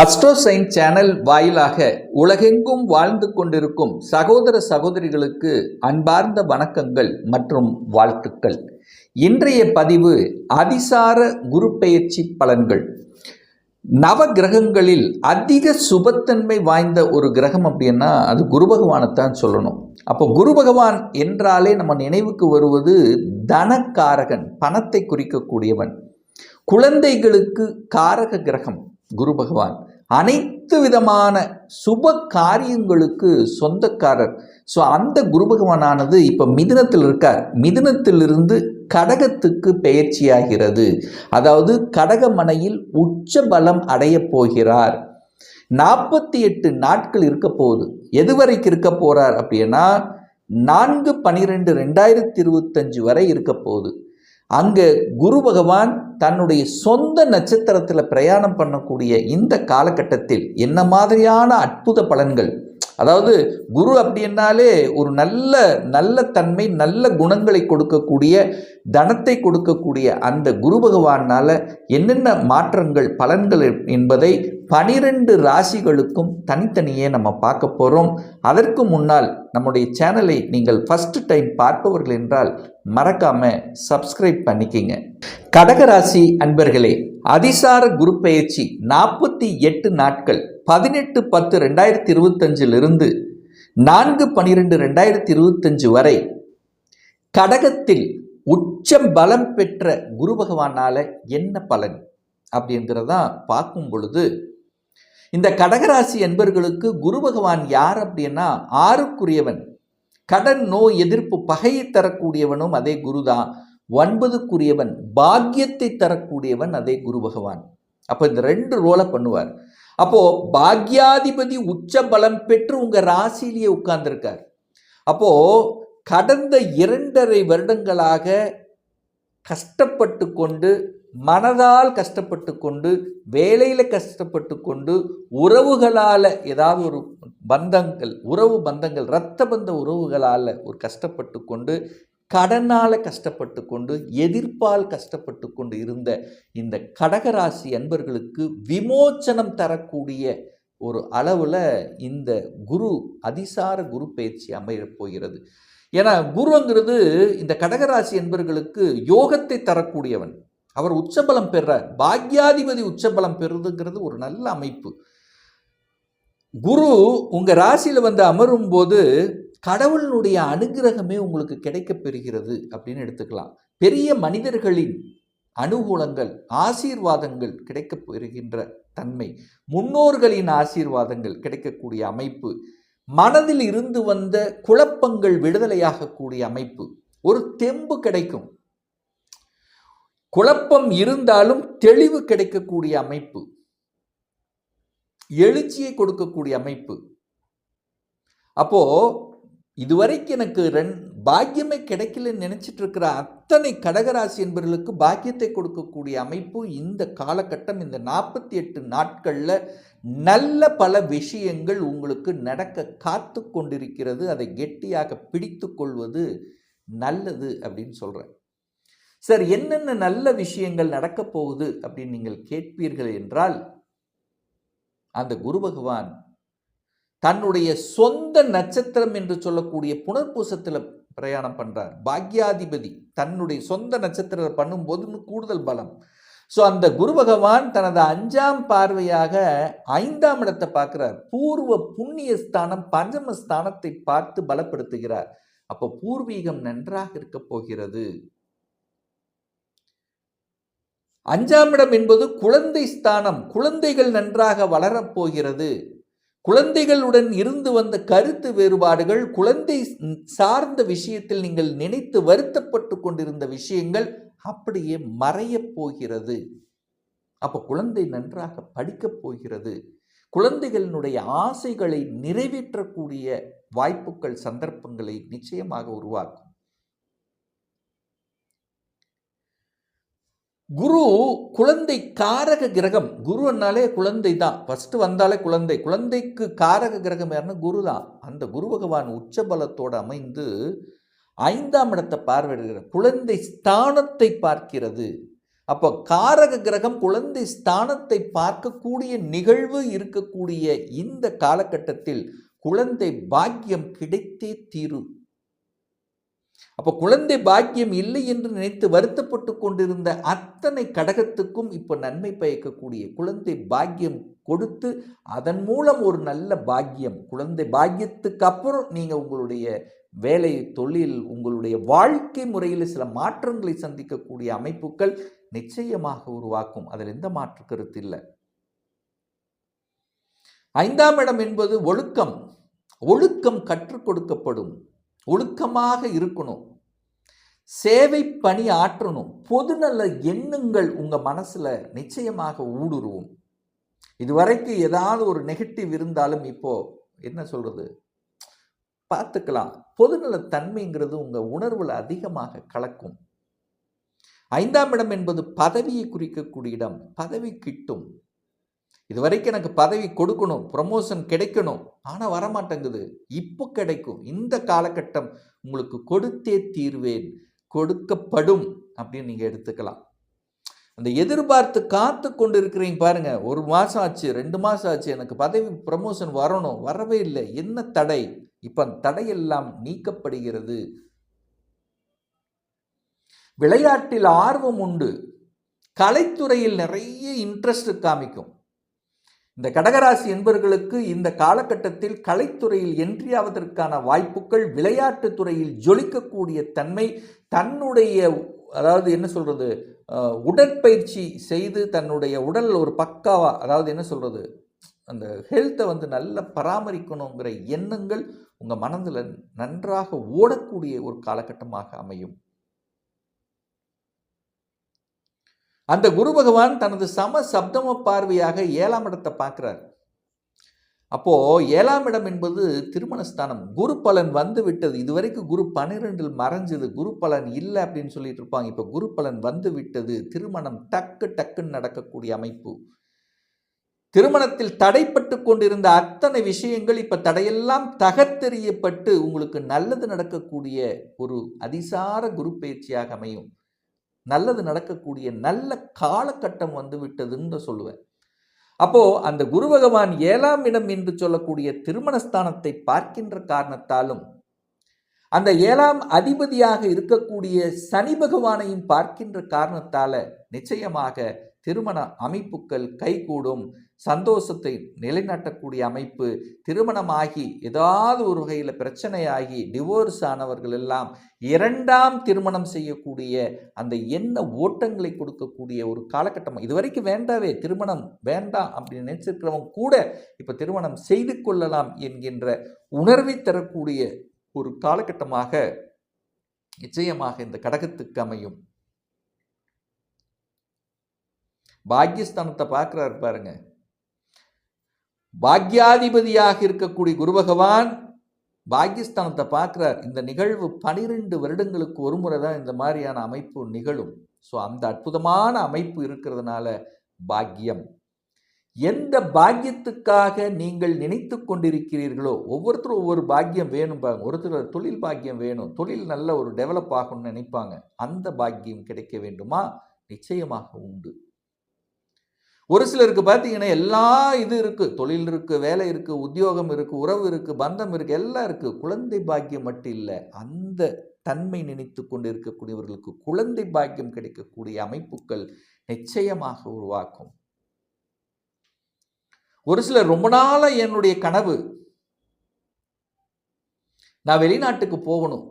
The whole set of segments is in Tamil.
அஸ்ட்ரோசைன் சேனல் வாயிலாக உலகெங்கும் வாழ்ந்து கொண்டிருக்கும் சகோதர சகோதரிகளுக்கு அன்பார்ந்த வணக்கங்கள் மற்றும் வாழ்த்துக்கள். இன்றைய பதிவு அதிசார குரு பெயர்ச்சி பலன்கள். நவ கிரகங்களில் அதிக சுபத்தன்மை வாய்ந்த ஒரு கிரகம் அப்படின்னா அது குரு பகவானைத்தான் சொல்லணும். அப்போ குரு பகவான் என்றாலே நம்ம நினைவுக்கு வருவது தனக்காரகன் பணத்தை குறிக்கக்கூடியவன். குழந்தைகளுக்கு காரக கிரகம் குரு பகவான். அனைத்து விதமான சுப காரியங்களுக்கு சொந்தக்காரர். ஸோ அந்த குரு பகவானானது இப்போ மிதுனத்தில் இருக்கார். மிதுனத்திலிருந்து கடகத்துக்கு பெயர்ச்சியாகிறது. அதாவது கடகமனையில் உச்ச பலம் அடையப் போகிறார். நாற்பத்தி எட்டு நாட்கள் இருக்க போகுது. எது வரைக்கும் இருக்க போகிறார் அப்படின்னா நான்கு பனிரெண்டு ரெண்டாயிரத்தி இருபத்தஞ்சு வரை இருக்க போகுது. அங்கே குரு பகவான் தன்னுடைய சொந்த நட்சத்திரத்தில் பிரயாணம் பண்ணக்கூடிய இந்த காலகட்டத்தில் என்ன மாதிரியான அற்புத பலன்கள்? அதாவது குரு அப்படின்னாலே ஒரு நல்ல நல்ல தன்மை நல்ல குணங்களை கொடுக்கக்கூடிய தனத்தை கொடுக்கக்கூடிய அந்த குரு பகவானால் என்னென்ன மாற்றங்கள் பலன்கள் என்பதை பனிரெண்டு ராசிகளுக்கும் தனித்தனியே நம்ம பார்க்க போகிறோம் அதற்கு முன்னால் நம்முடைய சேனலை நீங்கள் ஃபஸ்ட்டு டைம் பார்ப்பவர்கள் என்றால் மறக்காம சப்ஸ்கிரைப் பண்ணிக்கிங்க. கடகராசி அன்பர்களே அதிசார குரு பயிற்சி நாற்பத்தி எட்டு நாட்கள் பதினெட்டு பத்து ரெண்டாயிரத்தி இருபத்தஞ்சிலிருந்து நான்கு பனிரெண்டு ரெண்டாயிரத்தி இருபத்தஞ்சு வரை கடகத்தில் உச்சம் பலம் பெற்ற குரு பகவானால் என்ன பலன் அப்படிங்கிறதான் பார்க்கும் பொழுது இந்த கடகராசி என்பர்களுக்கு குரு பகவான் யார் அப்படின்னா ஆறுக்குரியவன். கடன் நோய் எதிர்ப்பு பகையை தரக்கூடியவனும் அதே குருதான். ஒன்பதுக்குரியவன் பாக்கியத்தை தரக்கூடியவன் அதே குரு பகவான். அப்போ இந்த ரெண்டு ரோலை பண்ணுவார். அப்போது பாக்யாதிபதி உச்ச பலம் பெற்று உங்கள் ராசியிலேயே உட்கார்ந்துருக்கார். அப்போது கடந்த இரண்டரை வருடங்களாக கஷ்டப்பட்டு கொண்டு மனதால் கஷ்டப்பட்டு கொண்டு வேலையில் கஷ்டப்பட்டு கொண்டு உறவுகளால் ஏதாவது ஒரு பந்தங்கள் உறவு பந்தங்கள் இரத்த பந்த உறவுகளால் ஒரு கஷ்டப்பட்டு கொண்டு கடனால் கஷ்டப்பட்டு கொண்டு எதிர்ப்பால் கஷ்டப்பட்டு கொண்டு இருந்த இந்த கடகராசி அன்பர்களுக்கு விமோச்சனம் தரக்கூடிய ஒரு அளவில் இந்த குரு அதிசார குரு பயிற்சி அமையப் போகிறது. ஏன்னா குருங்கிறது இந்த கடகராசி என்பர்களுக்கு யோகத்தை தரக்கூடியவன். அவர் உச்சபலம் பெறார். பாக்யாதிபதி உச்சபலம் பெறுதுங்கிறது ஒரு நல்ல அமைப்பு. குரு உங்கள் ராசியில் வந்து அமரும் போது கடவுளினுடைய அனுகிரகமே உங்களுக்கு கிடைக்கப் பெறுகிறது அப்படின்னு எடுத்துக்கலாம். பெரிய மனிதர்களின் அனுகூலங்கள் ஆசீர்வாதங்கள் கிடைக்க பெறுகின்ற தன்மை. முன்னோர்களின் ஆசீர்வாதங்கள் கிடைக்கக்கூடிய அமைப்பு. மனதில் இருந்து வந்த குழப்பங்கள் விடுதலையாகக்கூடிய அமைப்பு. ஒரு தெம்பு கிடைக்கும். குழப்பம் இருந்தாலும் தெளிவு கிடைக்கக்கூடிய அமைப்பு. எழுச்சியை கொடுக்கக்கூடிய அமைப்பு. அப்போ இதுவரைக்கும் எனக்கு ரெண் பாக்கியமே கிடைக்கலன்னு நினைச்சிட்டு இருக்கிற அத்தனை கடகராசி என்பவர்களுக்கு பாக்கியத்தை கொடுக்கக்கூடிய அமைப்பு இந்த காலகட்டம் இந்த நாற்பத்தி எட்டு நாட்களில் நல்ல பல விஷயங்கள் உங்களுக்கு நடக்க காத்து கொண்டிருக்கிறது. அதை கெட்டியாக பிடித்து கொள்வது நல்லது அப்படின்னு சொல்கிறேன் சார் என்னென்ன நல்ல விஷயங்கள் நடக்கப் போகுது அப்படின்னு நீங்கள் கேட்பீர்கள் என்றால் அந்த குரு பகவான் தன்னுடைய சொந்த நட்சத்திரம் என்று சொல்லக்கூடிய புனர்பூசத்தில் பிரயாணம் பண்ணுறார் பாக்யாதிபதி தன்னுடைய சொந்த நட்சத்திரத்தை பண்ணும்போது கூடுதல் பலம். ஸோ அந்த குரு பகவான் தனது அஞ்சாம் பார்வையாக ஐந்தாம் இடத்தை பார்க்கிறார். பூர்வ புண்ணிய ஸ்தானம் பஞ்சம ஸ்தானத்தை பார்த்து பலப்படுத்துகிறார். அப்போ பூர்வீகம் நன்றாக இருக்க போகிறது. அஞ்சாம் இடம் என்பது குழந்தை ஸ்தானம் குழந்தைகள் நன்றாக வளரப்போகிறது குழந்தைகளுடன் இருந்து வந்த கருத்து வேறுபாடுகள் குழந்தை சார்ந்த விஷயத்தில் நீங்கள் நினைத்து வருத்தப்பட்டு கொண்டிருந்த விஷயங்கள் அப்படியே மறையப் போகிறது. அப்போ குழந்தை நன்றாக படிக்கப் போகிறது. குழந்தைகளினுடைய ஆசைகளை நிறைவேற்றக்கூடிய வாய்ப்புகள் சந்தர்ப்பங்களை நிச்சயமாக உருவாக்கும். குரு குழந்தை காரக கிரகம். குருன்னாலே குழந்தை தான். ஃபஸ்ட்டு வந்தாலே குழந்தை. குழந்தைக்கு காரக கிரகம் யாருன்னா குரு தான். அந்த குரு பகவான் உச்சபலத்தோடு அமைந்து ஐந்தாம் இடத்தை பார்வையிடுகிற குழந்தை ஸ்தானத்தை பார்க்கிறது. அப்போ காரக கிரகம் குழந்தை ஸ்தானத்தை பார்க்கக்கூடிய நிகழ்வு இருக்கக்கூடிய இந்த காலகட்டத்தில் குழந்தை பாக்கியம் கிடைத்தே தீரும். அப்போ குழந்தை பாக்கியம் இல்லை என்று நினைத்து வருத்தப்பட்டு கொண்டிருந்த அத்தனை கடகத்துக்கும் இப்போ நன்மை பயக்கக்கூடிய குழந்தை பாக்கியம் கொடுத்து அதன் மூலம் ஒரு நல்ல பாக்கியம். குழந்தை பாக்கியத்துக்கு அப்புறம் நீங்கள் உங்களுடைய வேலை தொழில் உங்களுடைய வாழ்க்கை முறையில் சில மாற்றங்களை சந்திக்கக்கூடிய அமைப்புகள் நிச்சயமாக உருவாக்கும். அதில் எந்த மாற்று கருத்து இல்லை. ஐந்தாம் இடம் என்பது ஒழுக்கம். ஒழுக்கம் கற்றுக் கொடுக்கப்படும். ஒழுக்கமாக இருக்கணும். சேவை பணி ஆற்றணும். பொதுநல எண்ணங்கள் உங்கள் மனசில் நிச்சயமாக ஊடுருவும். இதுவரைக்கும் ஏதாவது ஒரு நெகட்டிவ் இருந்தாலும் இப்போ என்ன சொல்கிறது பார்த்துக்கலாம். பொதுநலத்தன்மைங்கிறது உங்கள் உணர்வில் அதிகமாக கலக்கும். ஐந்தாம் இடம் என்பது பதவியை குறிக்கக்கூடிய இடம். பதவி கிட்டும். இது வரைக்கும் எனக்கு பதவி கொடுக்கணும் ப்ரமோஷன் கிடைக்கணும். ஆனால் வரமாட்டேங்குது. இப்போ கிடைக்கும். இந்த காலகட்டம் உங்களுக்கு கொடுத்தே தீர்வேன். கொடுக்கப்படும் அப்படின்னு நீங்கள் எடுத்துக்கலாம். அந்த எதிர்பார்த்து காத்து கொண்டு இருக்கிறீங்க பாருங்க. ஒரு மாதம் ஆச்சு ரெண்டு மாதம் ஆச்சு எனக்கு பதவி ப்ரமோஷன் வரணும். வரவே இல்லை. என்ன தடை? இப்போ அந்த தடையெல்லாம் நீக்கப்படுகிறது. விளையாட்டில் ஆர்வம் உண்டு. கலைத்துறையில் நிறைய இன்ட்ரெஸ்ட் காமிக்கும். இந்த கடகராசி என்பவர்களுக்கு இந்த காலகட்டத்தில் கலைத்துறையில் என்றியாவதற்கான வாய்ப்புகள் விளையாட்டு துறையில் ஜொலிக்கக்கூடிய தன்மை தன்னுடைய அதாவது என்ன சொல்கிறது உடற்பயிற்சி செய்து தன்னுடைய உடல் ஒரு பக்காவா அதாவது என்ன சொல்கிறது அந்த ஹெல்த்தை வந்து நல்லா பராமரிக்கணுங்கிற எண்ணங்கள் உங்கள் மனதில் நன்றாக ஓடக்கூடிய ஒரு காலகட்டமாக அமையும். அந்த குரு பகவான் தனது சம சப்தம பார்வையாக ஏழாம் இடத்தை பார்க்குறாரு. அப்போ ஏழாம் இடம் என்பது திருமணஸ்தானம். குரு பலன் வந்து விட்டது. இதுவரைக்கும் குரு பன்னிரெண்டில் மறைஞ்சது. குரு பலன் இல்லை அப்படின்னு சொல்லிட்டு இருப்பாங்க. இப்போ குரு பலன் வந்து விட்டது. திருமணம் டக்கு டக்குன்னு நடக்கக்கூடிய அமைப்பு. திருமணத்தில் தடைப்பட்டு கொண்டிருந்த அத்தனை விஷயங்கள் இப்போ தடையெல்லாம் தகர்த்தெறியப்பட்டு உங்களுக்கு நல்லது நடக்கக்கூடிய ஒரு அதிசார குரு பயிற்சியாக அமையும். நல்லது நடக்கக்கூடிய நல்ல காலகட்டம் வந்து விட்டதுன்னு சொல்லுவேன். அப்போ அந்த குரு பகவான் ஏழாம் இடம் என்று சொல்லக்கூடிய திருமணஸ்தானத்தை பார்க்கின்ற காரணத்தாலும் அந்த ஏழாம் அதிபதியாக இருக்கக்கூடிய சனி பகவானையும் பார்க்கின்ற காரணத்தால நிச்சயமாக திருமண அமைப்புகள் கைகூடும் சந்தோஷத்தை நிலைநாட்டக்கூடிய அமைப்பு. திருமணமாகி ஏதாவது ஒரு வகையில் பிரச்சனையாகி டிவோர்ஸ் ஆனவர்கள் எல்லாம் இரண்டாம் திருமணம் செய்யக்கூடிய அந்த எண்ண ஓட்டங்களை கொடுக்கக்கூடிய ஒரு காலகட்டம். இது வரைக்கும் வேண்டாவே திருமணம் வேண்டாம் அப்படின்னு நினச்சிருக்கிறவங்க கூட இப்போ திருமணம் செய்து கொள்ளலாம் என்கின்ற உணர்வை தரக்கூடிய ஒரு காலகட்டமாக நிச்சயமாக இந்த கடகத்துக்கு அமையும். பாக்கியஸ்தானத்தை பார்க்குறாரு பாருங்க. பாக்யாதிபதியாக இருக்கக்கூடிய குரு பகவான் பாகிஸ்தானத்தை பார்க்குறார். இந்த நிகழ்வு பனிரெண்டு வருடங்களுக்கு ஒரு முறை தான் இந்த மாதிரியான அமைப்பு நிகழும். ஸோ அந்த அற்புதமான அமைப்பு இருக்கிறதுனால பாக்கியம். எந்த பாக்கியத்துக்காக நீங்கள் நினைத்து கொண்டிருக்கிறீர்களோ ஒவ்வொருத்தரும் ஒவ்வொரு பாக்கியம் வேணும் ஒருத்தர் தொழில் பாக்கியம் வேணும். தொழில் நல்ல ஒரு டெவலப் ஆகணும்னு நினைப்பாங்க. அந்த பாக்கியம் கிடைக்க வேண்டுமா? நிச்சயமாக உண்டு. ஒரு சிலருக்கு பார்த்தீங்கன்னா எல்லா இது இருக்குது தொழில் இருக்குது வேலை இருக்குது உத்தியோகம் இருக்குது உறவு இருக்குது பந்தம் இருக்குது எல்லாம் இருக்குது குழந்தை பாக்கியம் மட்டும் இல்லை அந்த தன்மை நினைத்து கொண்டு இருக்கக்கூடியவர்களுக்கு குழந்தை பாக்கியம் கிடைக்கக்கூடிய அமைப்புகள் நிச்சயமாக உருவாக்கும். ஒரு சிலர் ரொம்ப நாளாக என்னுடைய கனவு நான் வெளிநாட்டுக்கு போகணும்.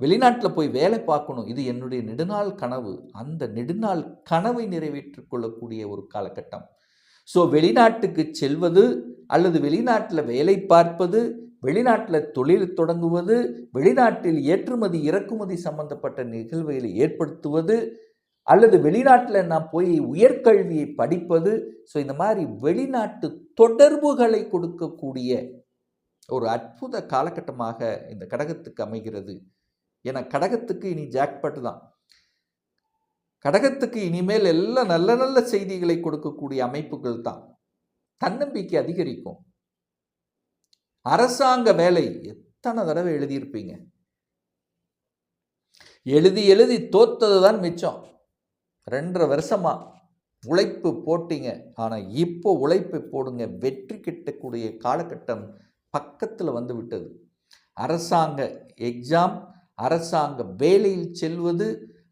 வெளிநாட்டில் போய் வேலை பார்க்கணும். இது என்னுடைய நெடுநாள் கனவு. அந்த நெடுநாள் கனவை நிறைவேற்றிக் கொள்ளக்கூடிய ஒரு காலகட்டம். ஸோ வெளிநாட்டுக்கு செல்வது அல்லது வெளிநாட்டில் வேலை பார்ப்பது வெளிநாட்டில் தொழில் தொடங்குவது வெளிநாட்டில் ஏற்றுமதி இறக்குமதி சம்பந்தப்பட்ட நிகழ்வுகளை ஏற்படுத்துவது அல்லது வெளிநாட்டில் நான் போய் உயர்கல்வியை படிப்பது. ஸோ இந்த மாதிரி வெளிநாட்டு தொடர்புகளை கொடுக்கக்கூடிய ஒரு அற்புத காலகட்டமாக இந்த கடகத்துக்கு அமைகிறது. ஏன்னா கடகத்துக்கு இனி ஜாக்பட் தான். கடகத்துக்கு இனிமேல் எல்லாம் நல்ல நல்ல செய்திகளை கொடுக்கக்கூடிய அமைப்புகள் தான். தன்னம்பிக்கை அதிகரிக்கும். அரசாங்க வேலை எத்தனை தடவை எழுதியிருப்பீங்க? எழுதி எழுதி தோத்தது தான் மிச்சம். ரெண்டரை வருஷமா உழைப்பு போட்டீங்க. ஆனால் இப்போ உழைப்பு போடுங்க. வெற்றி கிட்டக்கூடிய காலகட்டம் பக்கத்தில் வந்து விட்டது. அரசாங்க எக்ஸாம் அரசாங்க வேலையில் செல்வது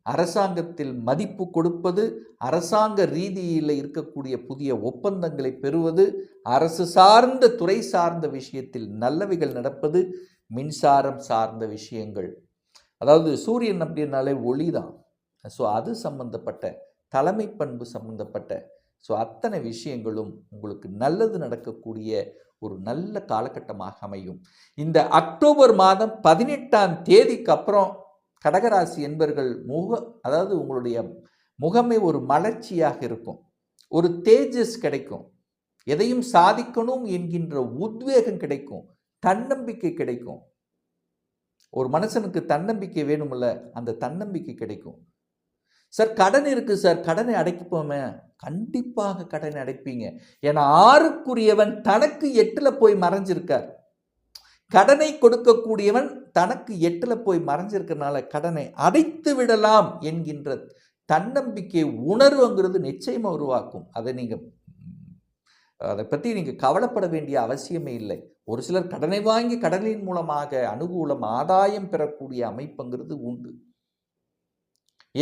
அரசாங்கத்தில் மதிப்பு கொடுப்பது அரசாங்க ரீதியில் இருக்கக்கூடிய புதிய ஒப்பந்தங்களை பெறுவது அரசு சார்ந்த துறை சார்ந்த விஷயத்தில் நல்லவைகள் நடப்பது மின்சாரம் சார்ந்த விஷயங்கள். அதாவது சூரியன் அப்படின்னாலே ஒளி தான் ஸோ அது சம்பந்தப்பட்ட தலைமை பண்பு சம்பந்தப்பட்ட ஸோ அத்தனை விஷயங்களும் உங்களுக்கு நல்லது நடக்கக்கூடிய ஒரு நல்ல காலகட்டமாக அமையும். இந்த அக்டோபர் மாதம் பதினெட்டாம் தேதிக்கு அப்புறம் கடகராசி என்பர்கள் முக அதாவது உங்களுடைய முகமே ஒரு மலர்ச்சியாக இருக்கும். ஒரு தேஜஸ் கிடைக்கும். எதையும் சாதிக்கணும் என்கின்ற உத்வேகம் கிடைக்கும். தன்னம்பிக்கை கிடைக்கும். ஒரு மனுஷனுக்கு தன்னம்பிக்கை வேணும்ல அந்த தன்னம்பிக்கை கிடைக்கும். சார் கடன் இருக்கு சார். கடனை அடைக்கப்போமே கண்டிப்பாக கடனை அடைப்பீங்க. ஏன்னா ஆறுக்குரியவன் தனக்கு எட்டில் போய் மறைஞ்சிருக்கார். கடனை கொடுக்கக்கூடியவன் தனக்கு எட்டில் போய் மறைஞ்சிருக்கிறனால கடனை அடைத்து விடலாம் என்கின்ற தன்னம்பிக்கை உணர்வுங்கிறது நிச்சயமாக உருவாக்கும். அதை நீங்கள் அதை பற்றி நீங்கள் கவலைப்பட வேண்டிய அவசியமே இல்லை. ஒரு சிலர் கடனை வாங்கி கடனின் மூலமாக அனுகூலம் ஆதாயம் பெறக்கூடிய அமைப்புங்கிறது உண்டு.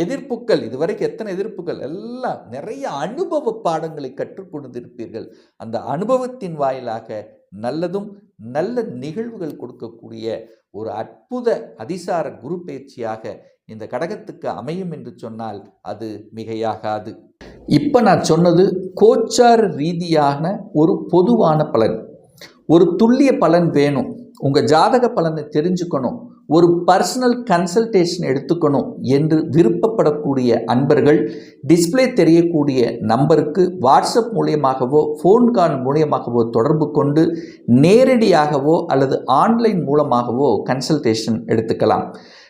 எதிர்ப்புகள் இதுவரைக்கும் எத்தனை எதிர்ப்புகள் எல்லாம் நிறைய அனுபவ பாடங்களை கற்றுக்கொண்டிருப்பீர்கள் அந்த அனுபவத்தின் வாயிலாக நல்லதும் நல்ல நிகழ்வுகள் கொடுக்கக்கூடிய ஒரு அற்புத அதிசார குரு பயிற்சியாக இந்த கடகத்துக்கு அமையும் என்று சொன்னால் அது மிகையாகாது. இப்போ நான் சொன்னது கோச்சார் ரீதியான ஒரு பொதுவான பலன். ஒரு துல்லிய பலன் வேணும். உங்கள் ஜாதக பலனை தெரிஞ்சுக்கணும். ஒரு பர்சனல் கன்சல்டேஷன் எடுத்துக்கணும் என்று விருப்பப்படக்கூடிய அன்பர்கள் டிஸ்ப்ளே தெரியக்கூடிய நம்பருக்கு வாட்ஸ்அப் மூலியமாகவோ ஃபோன் கால் மூலியமாகவோ தொடர்பு கொண்டு நேரடியாகவோ அல்லது ஆன்லைன் மூலமாகவோ கன்சல்டேஷன் எடுத்துக்கலாம்.